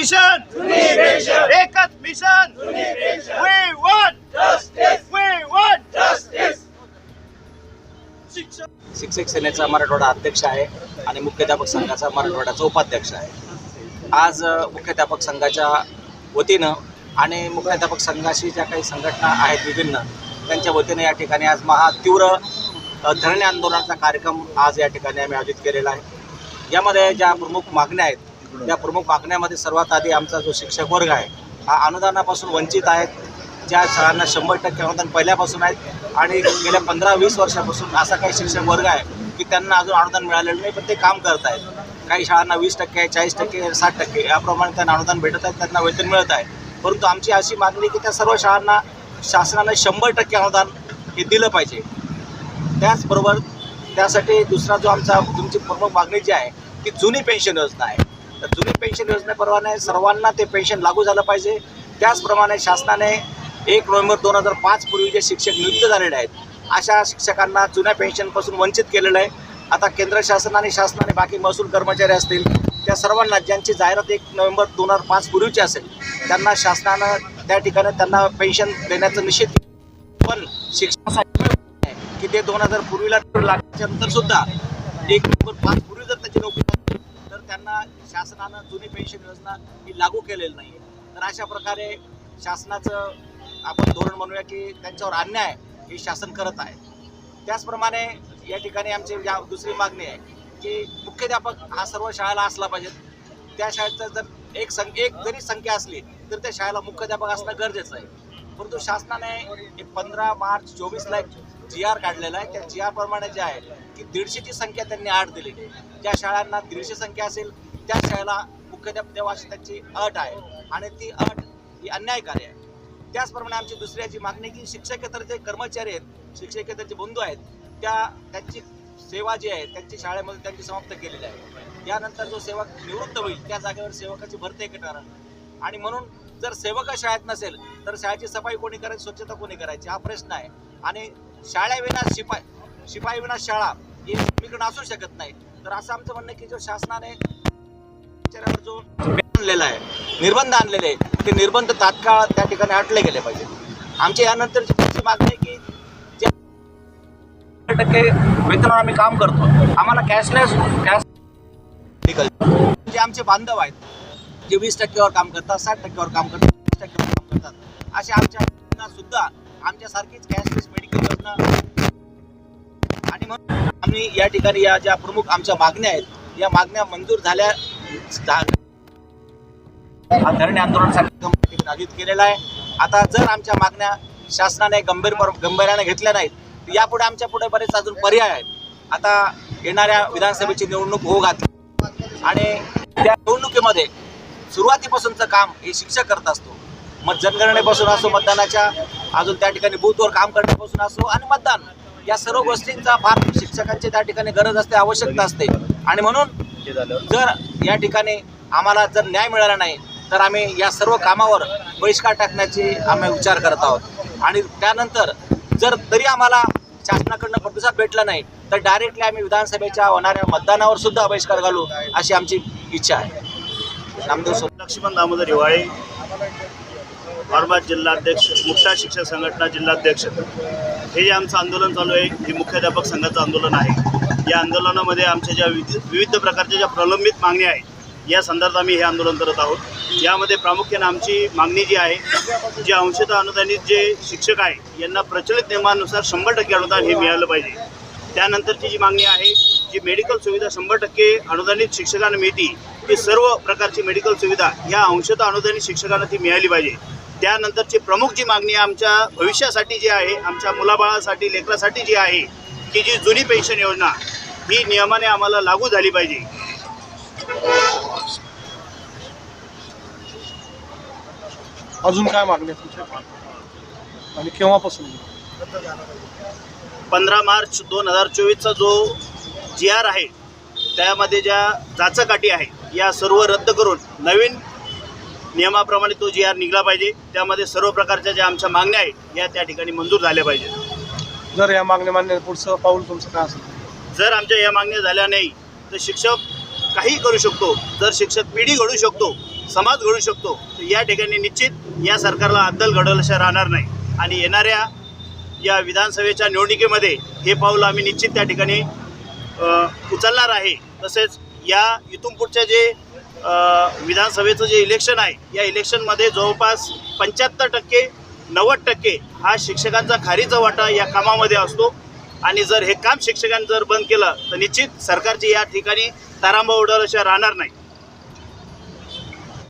We want justice. We want justice. शिक्षक सेनेचा मराठवाडा अध्यक्ष आहे आणि मुख्याध्यापक संघाचा मराठवाड्याचा उपाध्यक्ष आहे. आज मुख्याध्यापक संघाच्या वतीनं आणि मुख्याध्यापक संघाशी ज्या काही संघटना आहेत विभिन्न त्यांच्या वतीनं या ठिकाणी आज महा तीव्र धरणे आंदोलनाचा कार्यक्रम आज या ठिकाणी आम्ही आयोजित केलेला आहे. यामध्ये ज्या प्रमुख मागण्या आहेत त्या प्रमुख मागण्यामध्ये सर्वात आधी आमचा जो शिक्षक वर्ग आहे हा अनुदानापासून वंचित आहेत ज्या शाळांना शंभर टक्के अनुदान पहिल्यापासून आहेत आणि गेल्या पंधरा वीस वर्षापासून असा काही शिक्षक वर्ग आहे की त्यांना अजून अनुदान मिळालेलं नाही पण ते काम करत आहेत. काही शाळांना वीस टक्के चाळीस टक्के साठ टक्के याप्रमाणे त्यांना अनुदान भेटत आहे त्यांना वेतन मिळत आहे. परंतु आमची अशी मागणी की त्या सर्व शाळांना शासनाने शंभर टक्के अनुदान हे दिलं पाहिजे. त्याचबरोबर त्यासाठी दुसरा जो आमचा तुमची प्रमुख मागणी जी आहे ती जुनी पेन्शन योजना आहे. तर जुनी पेन्शन योजनेप्रमाणे सर्वांना ते पेन्शन लागू झालं पाहिजे. त्याचप्रमाणे शासनाने एक नोव्हेंबर दोन हजार पाच पूर्वी जे शिक्षक नियुक्त झालेले आहेत अशा शिक्षकांना जुन्या पेन्शनपासून वंचित केलेलं आहे. आता केंद्र शासन आणि शासनाने बाकी महसूल कर्मचारी असतील त्या सर्वांना ज्यांची जाहिरात एक नोव्हेंबर दोन हजार पाच पूर्वीची असेल त्यांना शासनानं त्या ठिकाणी त्यांना पेन्शन देण्याचं निश्चित पण शिक्षणासाठी की ते दोन हजार पूर्वीला लागल्यानंतर सुद्धा एक नोव्हेंबर पाच पूर्वी जर त्याची नोकरी ज्यांना शासनानं जुनी पेन्शन योजना ही लागू केलेली नाही तर अशा प्रकारे शासनाचं आपण धोरण म्हणूया की त्यांच्यावर अन्याय हे शासन करत आहे. त्याचप्रमाणे या ठिकाणी आमची या दुसरी मागणी आहे की मुख्याध्यापक हा सर्व शाळेला असला पाहिजे. त्या शाळेचं जर एक सं एक जरी संख्या असली तर त्या शाळेला मुख्याध्यापक असणं गरजेचं आहे. परंतु शासनाने पंधरा मार्च चोवीसला एक जी आर काढलेला आहे. त्या जी आर प्रमाणे जे आहे की दीडशेची संख्या त्यांनी आठ दिली. ज्या शाळांना दीडशे संख्या असेल त्या शाळेला मुख्याध्यापक देवाशी त्यांची अट आहे आणि ती अट ही अन्यायकारी आहे. त्याचप्रमाणे आमची दुसऱ्याची मागणी की शिक्षकेतर जे कर्मचारी आहेत शिक्षकेतर जे बंधू आहेत त्या त्यांची सेवा जी आहे त्यांची शाळेमध्ये त्यांची समाप्त केलेली आहे. यानंतर जो सेवक निवृत्त होईल त्या जागेवर सेवकाची भरती करणार आणि म्हणून जर सेवक शाळेत नसेल तर शाळेची सफाई कोणी करायची स्वच्छता कोणी करायची? हा प्रश्न आहे. आणि शाळेविना शिपाई शिपाईविना शाळा ही समीकरण असू शकत नाही. तर असं आमचं म्हणणं की जो शासनाने जो आणलेला आहे निर्बंध आणलेले आहे ते निर्बंध तात्काळ त्या ठिकाणी हटले गेले पाहिजे आमची यानंतरची पुढची मागणी आहे की जे टक्के वेतनावर आम्ही काम करतो. आम्हाला कॅशलेस कॅश जे आमचे बांधव आहेत जे वीस टक्क्यावर काम करतात साठ टक्क्यावर काम करतात वीस टक्क्यावर काम करतात. असे आमच्या सुद्धा आमच्यासारखीच कॅशलेस मेडिकल योजना आणि म्हणून आम्ही या ठिकाणी या ज्या प्रमुख आमच्या मागण्या आहेत या मागण्या मंजूर झाल्या धरणे आंदोलनासाठी आयोजित केलेला आहे. आता जर आमच्या मागण्या शासनाने गंभीर गंभीर्याने घेतल्या नाहीत तर यापुढे आमच्या पुढे बरेच अजून पर्याय आहेत. आता येणाऱ्या विधानसभेची निवडणूक होऊ घातली. आणि त्या निवडणुकीमध्ये सुरुवातीपासूनचं काम हे शिक्षक करत असतो. मग जनगणनेपासून असो मतदानाच्या अजून त्या ठिकाणी बूथवर काम करण्यापासून असो आणि मतदान. या सर्व गोष्टींचा फार शिक्षकांची त्या ठिकाणी गरज असते आवश्यकता असते. आणि म्हणून जर या ठिकाणी आम्हाला जर न्याय मिळाला नाही तर आम्ही या सर्व कामावर बहिष्कार टाकण्याची आम्ही विचार करत आहोत. आणि त्यानंतर जर तरी आम्हाला शासनाकडनं प्रतिसाद भेटला नाही तर डायरेक्टली आम्ही विधानसभेच्या होणाऱ्या मतदानावर सुद्धा बहिष्कार घालू अशी आमची इच्छा आहे. नामदेव लक्ष्मण दामोदर हिवाळे औरंगाबाद जिल्हाध्यक्ष मुक्ता शिक्षक संघटना जिल्हाध्यक्ष. हे जे आमचं आंदोलन चालू आहे हे मुख्याध्यापक संघाचं आंदोलन आहे. या आंदोलनामध्ये आमच्या ज्या विविध विविध प्रकारच्या ज्या प्रलंबित मागण्या आहेत या संदर्भात आम्ही हे आंदोलन करत आहोत. यामध्ये प्रामुख्याने आमची मागणी जी आहे जे अंशतः अनुदानित जे शिक्षक आहे यांना प्रचलित नियमानुसार शंभर टक्के अनुदान हे मिळालं पाहिजे. त्यानंतरची जी मागणी आहे जी मेडिकल सुविधा शंभर टक्के अनुदानित शिक्षकांना मिळती ती सर्व प्रकारची मेडिकल सुविधा ह्या अंशतः अनुदानित शिक्षकांना ती मिळाली पाहिजे. त्यानंतरची प्रमुख जी मागणी आमच्या भविष्यासाठी जी आहे आमच्या मुलाबाळासाठी लेकरासाठी जी आहे की जी जुनी पेन्शन योजना ही नियमाने आम्हाला लागू झाली पाहिजे. अजून काय मागणी आणि केव्हापासून? पंधरा मार्च दोन हजार चोवीसचा जो जी आर आहे त्यामध्ये ज्या जाचकाठी आहे या सर्व रद्द करून नवीन नियमाप्रमाणे तो जी आर निघला पाहिजे. त्यामध्ये सर्व प्रकारच्या ज्या आमच्या मागण्या आहेत या त्या ठिकाणी मंजूर झाल्या पाहिजेत. जर या मागणी मान्य पुढचं पाऊल तुमचं काय असेल? जर आमच्या या मागण्या झाल्या नाही तर शिक्षक काही करू शकतो. जर शिक्षक पिढी घडू शकतो समाज घडू शकतो तर या ठिकाणी निश्चित या सरकारला अद्दल घडवल्याशिवाय राहणार नाही. आणि येणाऱ्या या विधानसभेच्या निवडणुकीमध्ये हे पाऊल आम्ही निश्चित त्या ठिकाणी उचलणार आहे. तसेच या इथून पुढच्या जे विधानसभेचं जे इलेक्शन आहे या इलेक्शनमध्ये जवळपास पंच्याहत्तर टक्के नव्वद टक्के हा शिक्षकांचा खारीचा वाटा या कामामध्ये असतो. आणि जर हे काम शिक्षकांनी जर बंद केलं तर निश्चित सरकारची या ठिकाणी तारांबा उडवल्याशिवाय राहणार नाही.